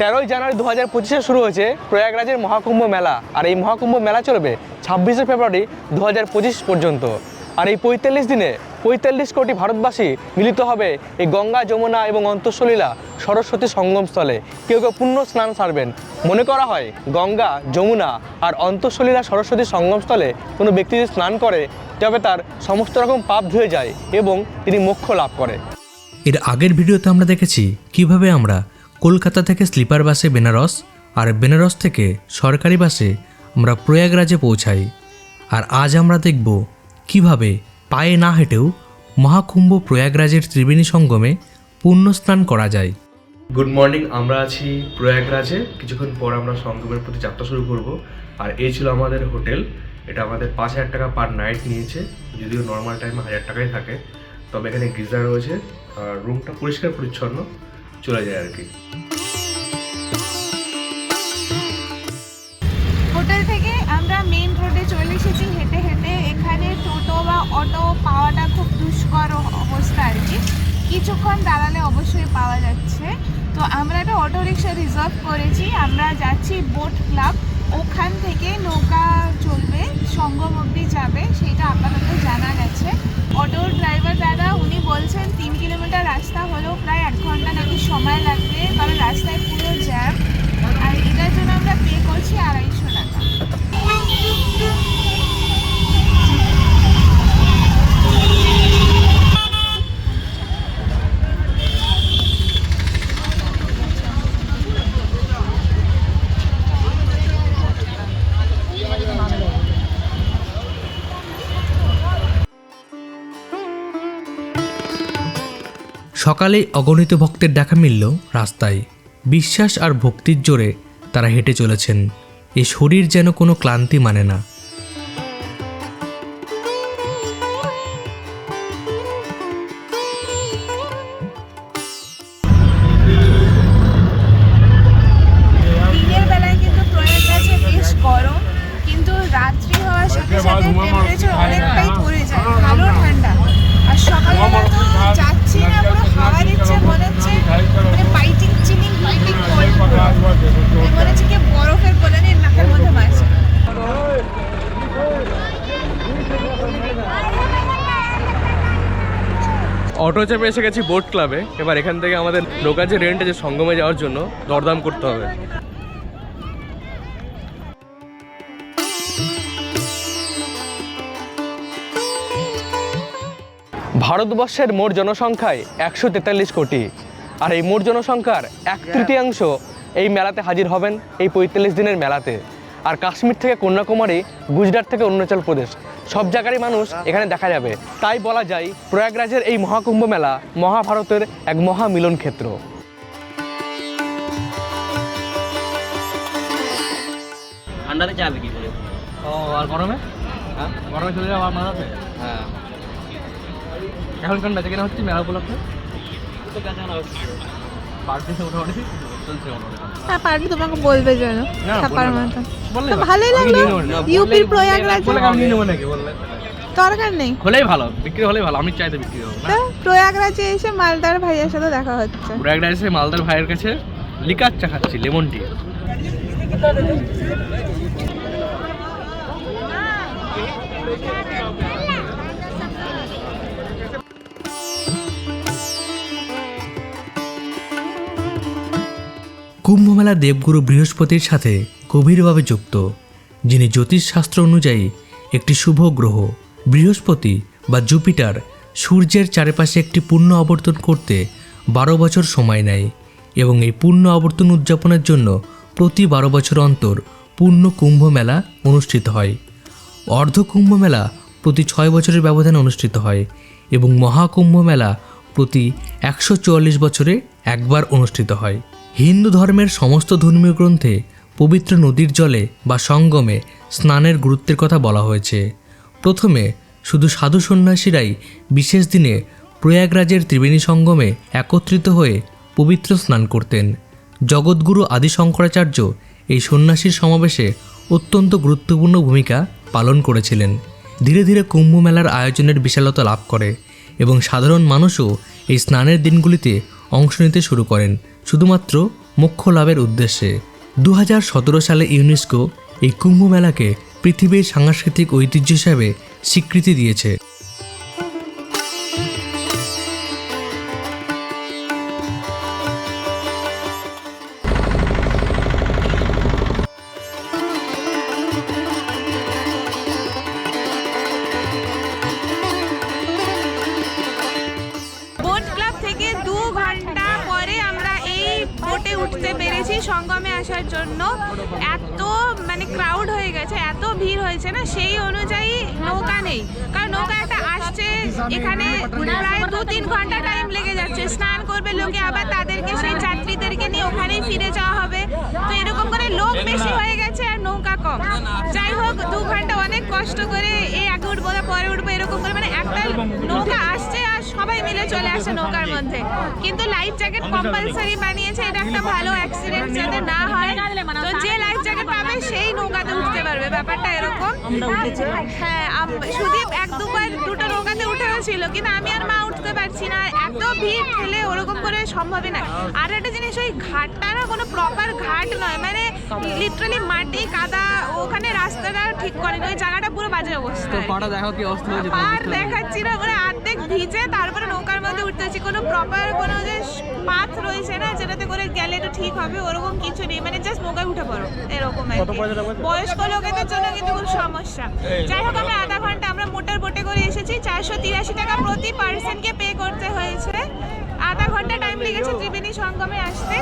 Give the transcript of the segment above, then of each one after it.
তেরোই জানুয়ারি দু হাজার পঁচিশে শুরু হয়েছে প্রয়াগরাজের মহাকুম্ভ মেলা। আর এই মহাকুম্ভ মেলা চলবে ছাব্বিশে ফেব্রুয়ারি দু হাজার পঁচিশ পর্যন্ত। আর এই পঁয়তাল্লিশ দিনে পঁয়তাল্লিশ কোটি ভারতবাসী মিলিত হবে এই গঙ্গা, যমুনা এবং অন্তঃসলীলা সরস্বতী সঙ্গমস্থলে। কেউ কেউ পুণ্য স্নান সারবেন। মনে করা হয় গঙ্গা, যমুনা আর অন্তঃসলীলা সরস্বতী সঙ্গমস্থলে কোনো ব্যক্তি যদি স্নান করে, তবে তার সমস্ত রকম পাপ ধুয়ে যায় এবং তিনি মোক্ষ লাভ করে। এর আগের ভিডিওতে আমরা দেখেছি কীভাবে আমরা কলকাতা থেকে স্লিপার বাসে বেনারস আর বেনারস থেকে সরকারি বাসে আমরা প্রয়াগরাজে পৌঁছাই। আর আজ আমরা দেখব কীভাবে পায়ে না হেঁটেও মহাকুম্ভ প্রয়াগরাজের ত্রিবেণী সঙ্গমে পুণ্যস্নান করা যায়। গুড মর্নিং আমরা আছি প্রয়াগরাজে। কিছুক্ষণ পর আমরা সঙ্গমের প্রতি যাত্রা শুরু করব। আর এই ছিল আমাদের হোটেল। এটা আমাদের পাঁচ হাজার টাকা পার নাইট নিয়েছে। যদিও নর্মাল টাইমে হাজার টাকাই থাকে। তবে এখানে গিজার রয়েছে। আর রুমটা পরিষ্কার পরিচ্ছন্ন। চলে যায় আর কি। হোটেল থেকে আমরা মেইন রোডে চলে এসেছি, হেঁটে হেঁটে। এখানে টোটো বা অটো পাওয়াটা খুব দুষ্কর অবস্থা আর কি। কিছুক্ষণ দাঁড়ালে অবশ্যই পাওয়া যাচ্ছে। তো আমরা একটা অটো রিক্সা রিজার্ভ করেছি। আমরা যাচ্ছি বোট ক্লাব ওখান থেকে নৌকা চলবে, সঙ্গম অব্দি যাবে, সেটা আপাতত জানা গেছে। অটোর ড্রাইভার দাদা, উনি বলছেন তিন কিলোমিটার রাস্তা হলেও প্রায় এক ঘণ্টা নাকি সময় লাগবে, কারণ রাস্তায় পুরো জ্যাম আর এটার জন্য আমরা পে করছি আড়াইশো টাকা। সকালে অগণিত ভক্তের দেখা মিলল রাস্তায়। বিশ্বাস আর ভক্তির জোরে তারা হেঁটে চলেছেন। এ শরীর যেন কোনো ক্লান্তি মানে না। দিনের বেলায় কিন্তু প্রয়াগরাজে বেশ গরম কিন্তু রাত্রি হওয়ার সাথে সাথে টেম্পারেচার অনেকটাই পড়ে যায় ভালো ঠান্ডা। আর সকালবেলা তো যাচ্ছি না পুরো হাওয়া দিচ্ছে মনে হচ্ছে মানে পাইটিং কোল্ড মনে হচ্ছে কি বরফের নাকের মধ্যে মারছে অটো চেপে এসে গেছি বোট ক্লাবে এবার এখান থেকে আমাদের নৌকা যে রেন্ট আছে সঙ্গমে যাওয়ার জন্য দরদাম করতে হবে। ভারতবর্ষের মোট জনসংখ্যায় একশো তেতাল্লিশ কোটি। আর এই মোট জনসংখ্যার এক তৃতীয়াংশ এই মেলাতে হাজির হবেন এই পঁয়তাল্লিশ দিনের মেলাতে। আর কাশ্মীর থেকে কন্যাকুমারী গুজরাট থেকে অরুণাচল প্রদেশ সব জায়গারই মানুষ এখানে দেখা যাবে। তাই বলা যায় প্রয়াগরাজের এই মহাকুম্ভ মেলা মহাভারতের এক মহা মিলন ক্ষেত্র। ঠান্ডাতে চা বিক্রি করে? ও আর গরমে? হ্যাঁ। গরমে চলে যাওয়া হ্যাঁ। এখন কেন বেঁচে কেনা হচ্ছে মেলা উপলক্ষে? হ্যাঁ পারবি তোমাকে বলবে যেন ছাপার মতো তো ভালোই লাগল। ইউপির প্রয়াগরাজ দরকার নেই। হলেই ভালো বিক্রি হলেই ভালো আমি বিক্রি হব প্রয়াগরাজে এসে মালদার ভাইয়ের সাথে দেখা হচ্ছে। প্রয়াগরাজ এসে মালদার ভাইয়ের কাছে লিকার চা খাচ্ছি লেমন টি। কুম্ভমেলা দেবগুরু বৃহস্পতির সাথে গভীরভাবে যুক্ত, যিনি জ্যোতিষশাস্ত্র অনুযায়ী একটি শুভ গ্রহ, বৃহস্পতি বা জুপিটার সূর্যের চারপাশে একটি পূর্ণ আবর্তন করতে বারো বছর সময় নেয় এবং এই পূর্ণ আবর্তন উদযাপনের জন্য প্রতি বারো বছর অন্তর পূর্ণ কুম্ভ মেলা অনুষ্ঠিত হয়। অর্ধ কুম্ভ মেলা প্রতি ছয় বছরের ব্যবধানে অনুষ্ঠিত হয় এবং মহাকুম্ভ মেলা প্রতি একশো চুয়াল্লিশ বছরে একবার অনুষ্ঠিত হয়। হিন্দু ধর্মের সমস্ত ধর্মীয় গ্রন্থে পবিত্র নদীর জলে বা সঙ্গমে স্নানের গুরুত্বের কথা বলা হয়েছে। প্রথমে শুধু সাধু সন্ন্যাসীরাই বিশেষ দিনে প্রয়াগরাজের ত্রিবেণী সঙ্গমে একত্রিত হয়ে পবিত্র স্নান করতেন। জগৎগুরু আদি শঙ্করাচার্য এই সন্ন্যাসীর সমাবেশে অত্যন্ত গুরুত্বপূর্ণ ভূমিকা পালন করেছিলেন। ধীরে ধীরে কুম্ভ মেলার আয়োজনের বিশালতা লাভ করে এবং সাধারণ মানুষও এই স্নানের দিনগুলিতে অংশ নিতে শুরু করেন। শুধুমাত্র মোক্ষ লাভের উদ্দেশ্যে। দু হাজার সতেরো সালে ইউনেস্কো এই কুম্ভ মেলাকে পৃথিবীর সাংস্কৃতিক ঐতিহ্য হিসাবে স্বীকৃতি দিয়েছে। উঠতে পেরেছি সঙ্গমে আসার জন্য। এত মানে ক্রাউড হয়ে গেছে, এত ভিড় হয়েছে না, সেই অনুযায়ী নৌকা নেই। কারণ নৌকা একটা আসছে এখানে প্রায় দু তিন ঘণ্টা টাইম লেগে যাচ্ছে। স্নান করবে লোকে, আবার তাদেরকে, সেই যাত্রীদেরকে নিয়ে ওখানেই ফিরে যাওয়া হবে। তো এরকম করে লোক বেশি হয়ে গেছে আর নৌকা কম। দু ঘণ্টা অনেক কষ্ট করে এই আগে উঠবো না পরে উঠবো এরকম করে মানে একটা নৌকা আসছে আর সবাই মিলে চলে আসে নৌকার মধ্যে। কিন্তু লাইফ জ্যাকেট কম্পালসারি বানিয়েছে এটা একটা ভালো অ্যাক্সিডেন্ট যাতে না হয়। তো যে লাইফ জ্যাকেট পাবে সেই নৌকাতে উঠতে পারবে ব্যাপারটা এরকম। হ্যাঁ আম- ছিল কিন্তু আমি আর মা উঠতে পারছি না। এত ভিড় ঠেলে ওরকম করে সম্ভবই না। আর একটা জিনিস ওই ঘাটটা না কোনো প্রপার ঘাট নয়। মানে লিটারালি মাটি কাদা ওখানে রাস্তাটা ঠিক করেনি। ওই জায়গাটা পুরো বাজে অবস্থা। পাটা দেখো কি অবস্থা হয়েছে? আর দেখাচ্ছি না মানে অর্ধেক ভিজে তারপরে নৌকার মধ্যে উঠতে হচ্ছে। কোনো প্রপার কোনো যে পাথ রয়েছে না যেটাতে করে গেলে তো ঠিক হবে ওরকম কিছু নেই। মানে জাস্ট নৌকায় উঠে পড়ো এরকম আর কি। বয়স্ক লোকেদের জন্য কিন্তু খুব সমস্যা। যাই হোক আমরা আধা ঘণ্টা আমরা মোটর বোটে করে এসেছি চারশো তিরাশি টাকা প্রতি পার্সনকে পে করতে হয়েছে। আধা ঘণ্টা টাইম লেগেছে ত্রিবেণী সঙ্গমে আসতে।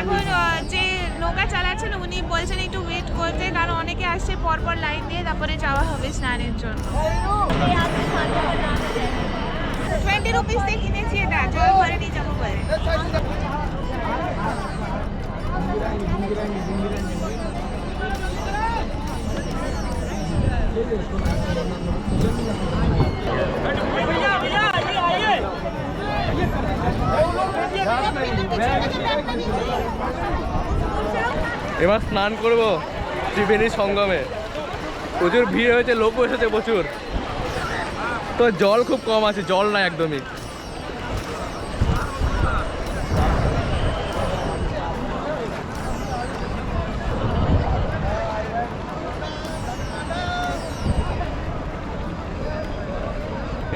এখন যে নৌকা চালাচ্ছেন উনি বলছেন একটু ওয়েট করতে কারণ অনেকে আসছে পরপর লাইন দিয়ে তারপরে যাওয়া হবে স্নানের জন্য। টোয়েন্টি রুপিস দিয়ে কিনেছি এটা জল ভরে নিয়ে যাব এবার স্নান করব ত্রিবেণী সঙ্গমে। প্রচুর ভিড় হয়েছে, লোকও এসেছে প্রচুর। তো জল খুব কম আছে, জল নাই একদমই।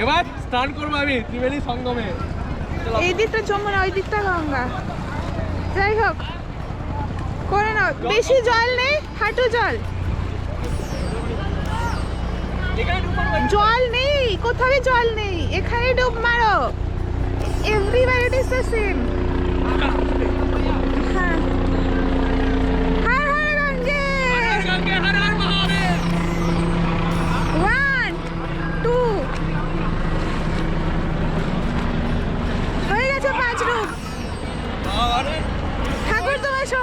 এবার স্নান করব আমি ত্রিবেণী সঙ্গমে। এই দিকটা যমুনা ওই দিকটা গঙ্গা। যাই হোক করে নাও। বেশি জল নেই হাঁটু জল। জল নেই কোথাও জল নেই। এখানে ডুব মারো। Everywhere it is the same. হ্যাঁ।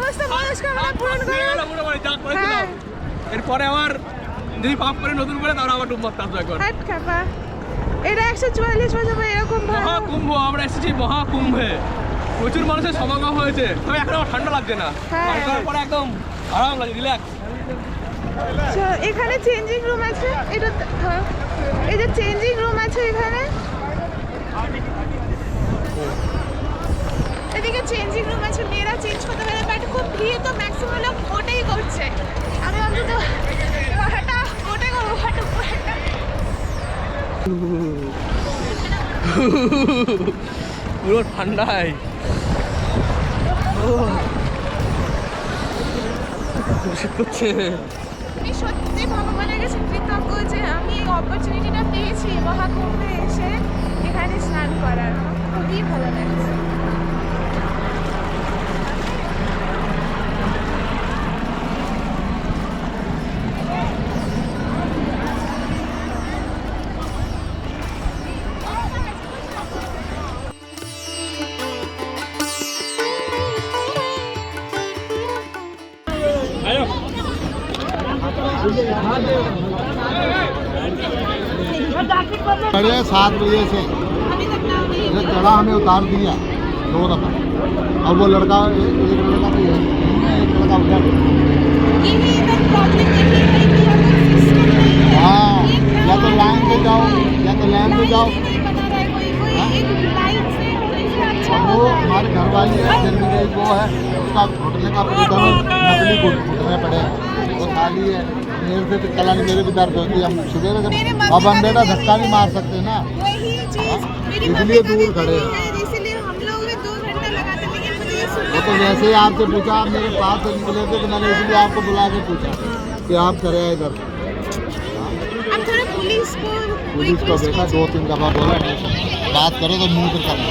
সমস্ত মনস্কামনা পূরণ করো। হ্যাঁ এরপরে আবার যদি পাপ করে নতুন করে তাহলে আবার ডুব মারতে আসব একবার হাট খাপা এটা একশো চুয়াল্লিশ বছর এরকম মহাকুম্ভ আমরা এসেছি মহাকুম্ভে। প্রচুর মানুষের সমাগম হয়েছে। তবে এখন আমার ঠান্ডা লাগছে না। হ্যাঁ। পরে একদম আরাম লাগে রিল্যাক্স এখানে চেঞ্জিং রুম আছে? এটা এই যে চেঞ্জিং রুম আছে এখানে? এদিকে চেঞ্জিং রুম আছে মেয়েরা চেঞ্জ করতে পারে বাট খুব ভিড় তো ম্যাক্সিমাম লোক ওটাই করছে। আমি অন্তত হাঁটা ওটাই করব হাঁটু হাঁটা পুরো ঠান্ডায়। করছে আমি সত্যি ভগবানের কাছে কৃতজ্ঞ যে আমি এই অপরচুনিটিটা পেয়েছি মহাকুম্ভে এসে এখানে স্নান করার। খুবই ভালো লাগছে। साढ़े सात बजे से। चढ़ा हमें उतार दिया दो दफ़ा। और वो लड़का, एक लड़का भी है, एक लड़का उठा हाँ या तो लाइन पे जाओ, या तो लाइन पे जाओ। हाँ, वो हमारे घर वाली है वो है, उसका घुटने का नकली घुटने पड़े वो थाली है। मेरे से तो नहीं मेरे भी दर्द होती है। हम सुबह में अब हम बेटा धक्का नहीं मार सकते ना। हाँ? इसलिए दूर खड़े हैं वो तो जैसे ही आपसे पूछा आप मेरे पास से निकले थे तो मैंने इसलिए आपको बुला के पूछा कि आप करे इधर। पुलिस को बेटा दो तीन दफ़ा बोला तो बात करो तो मुँह पर करना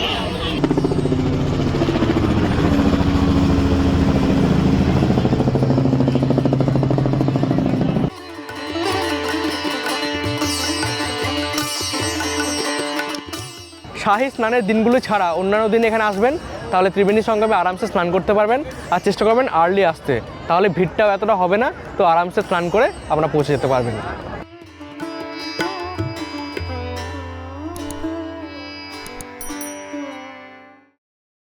শাহী স্নানের দিনগুলো ছাড়া অন্যান্য দিন এখানে আসবেন, তাহলে ত্রিবেণী সঙ্গমে আরামসে স্নান করতে পারবেন আর চেষ্টা করবেন আর্লি আসতে। তাহলে ভিড়টাও এতটা হবে না, তো আরামসে স্নান করে আপনারা পৌঁছে যেতে পারবেন।